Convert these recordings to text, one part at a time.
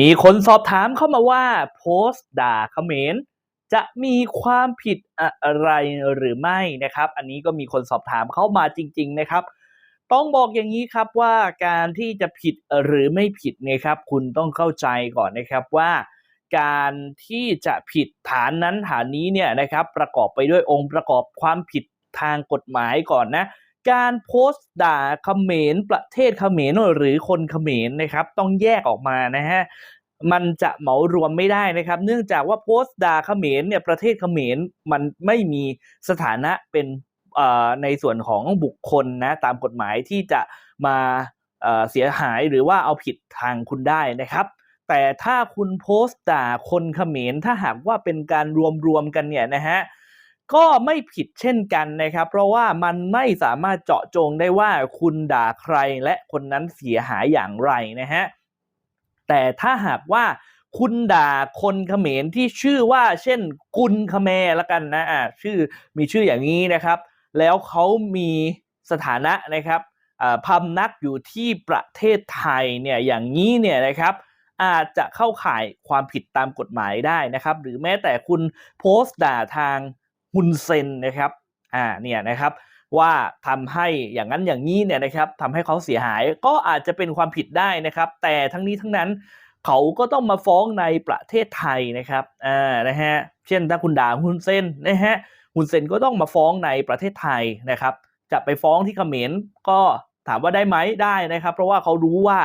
มีคนสอบถามเข้ามาว่าโพสต์ด่าเขมรจะมีความผิดอะไรหรือไม่นะครับ อันนี้ก็มีคนสอบถามเข้ามาจริง ๆ นะครับ ต้องบอกอย่างนี้ครับว่าการที่จะผิดหรือไม่ผิดนะครับ คุณต้องเข้าใจก่อนนะครับว่า การที่จะผิดฐานนั้นฐานนี้เนี่ยนะครับ ประกอบไปด้วยองค์ประกอบความผิดทางกฎหมายก่อนนะ การโพสต์ด่าเขมรประเทศเขมรหรือคนเขมรนะครับ ต้องแยกออกมานะฮะมันจะเหมารวมไม่ได้นะครับ เนื่องจากว่าโพสต์ด่าเขมรเนี่ยประเทศเขมรมันไม่มีสถานะเป็นในส่วนของบุคคลนะตามกฎหมายที่จะมาเสียหายหรือว่าเอาผิดทางคุณได้นะครับ แต่ถ้าคุณโพสต์ด่าคนเขมรถ้าหากว่าเป็นการรวมๆกันเนี่ยนะฮะ ก็ไม่ผิดเช่นกันนะครับ เพราะว่ามันไม่สามารถเจาะจงได้ว่าคุณด่าใครและคนนั้นเสียหายอย่างไรนะฮะแต่ถ้าหากว่าคุณด่าคนเขมรที่ชื่อว่าเช่นกุลคแมร์ละกันนะอ่าชื่อมีชื่ออย่างนี้นะครับ แล้วเขามีสถานะนะครับพำนักอยู่ที่ประเทศไทยเนี่ยอย่างนี้เนี่ยนะครับอาจจะเข้าข่ายความผิดตามกฎหมายได้นะครับ หรือแม้แต่คุณโพสต์ด่าทาง ฮุนเซนนะครับอ่าเนี่ยนะครับว่าทำให้อย่างนั้นอย่างนี้เนี่ยนะครับทำให้เขาเสียหายก็อาจจะเป็นความผิดได้นะครับ แต่ทั้งนี้ทั้งนั้นเขาก็ต้องมาฟ้องในประเทศไทยนะครับอ่านะฮะเช่นถ้าคุณด่าฮุนเซนนะฮะฮุนเซนก็ต้องมาฟ้องในประเทศไทยนะครับ จะไปฟ้องที่เขมรก็ถามว่าได้ไหมได้นะครับ เพราะว่าเขารู้ว่า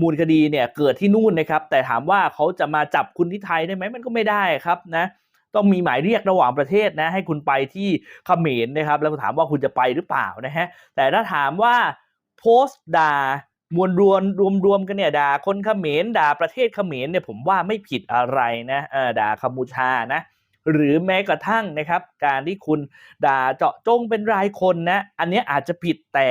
มูลคดีเนี่ยเกิดที่นู่นนะครับ แต่ถามว่าเขาจะมาจับคุณที่ไทยได้ไหมมันก็ไม่ได้ครับนะ ต้องมีหมายเรียกระหว่างประเทศนะให้คุณไปที่เขมรนะครับ แล้วถามว่าคุณจะไปหรือเปล่านะฮะแต่ถ้าถามว่าโพสต์ด่ามวลรวมรวมรวมกันเนี่ยด่าคนเขมรด่าประเทศเขมรเนี่ยผมว่าไม่ผิดอะไรนะด่ากัมพูชานะหรือแม้กระทั่งนะครับการที่คุณด่าเจาะจงเป็นรายคนนะอันนี้อาจจะผิดแต่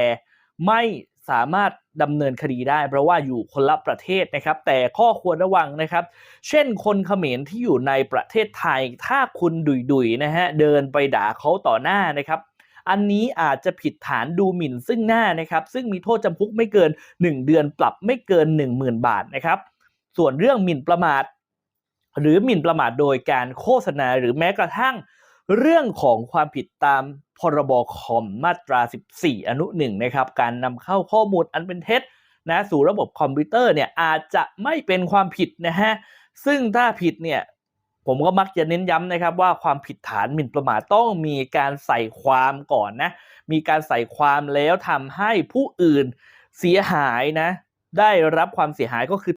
ไม่ สามารถดำเนินคดีได้ เพราะว่าอยู่คนละประเทศนะครับ แต่ข้อควรระวังนะครับ เช่นคนเขมรที่อยู่ในประเทศไทย ถ้าคุณดุยๆนะฮะเดินไปด่าเขาต่อหน้านะครับอันนี้อาจจะผิดฐานดูหมิ่นซึ่งหน้านะครับ ซึ่งมีโทษจำคุกไม่เกิน 1 เดือนปรับไม่เกิน 10,000 บาทนะครับ ส่วนเรื่องหมิ่นประมาท หรือหมิ่นประมาทโดยการโฆษณาหรือแม้กระทั่ง เรื่องของความผิดตามพรบคอมมาตรา 14 อนุ1นะครับ การนำเข้าข้อมูลอันเป็นเท็จนะสู่ระบบคอมพิวเตอร์เนี่ยอาจจะไม่เป็นความผิดนะฮะ ซึ่งถ้าผิดเนี่ยผมก็มักจะเน้นย้ำนะครับว่าความผิดฐานหมิ่นประมาทต้องมีการใส่ความก่อนนะ มีการใส่ความแล้วทำให้ผู้อื่นเสียหายนะ ได้รับความเสียหายก็คือ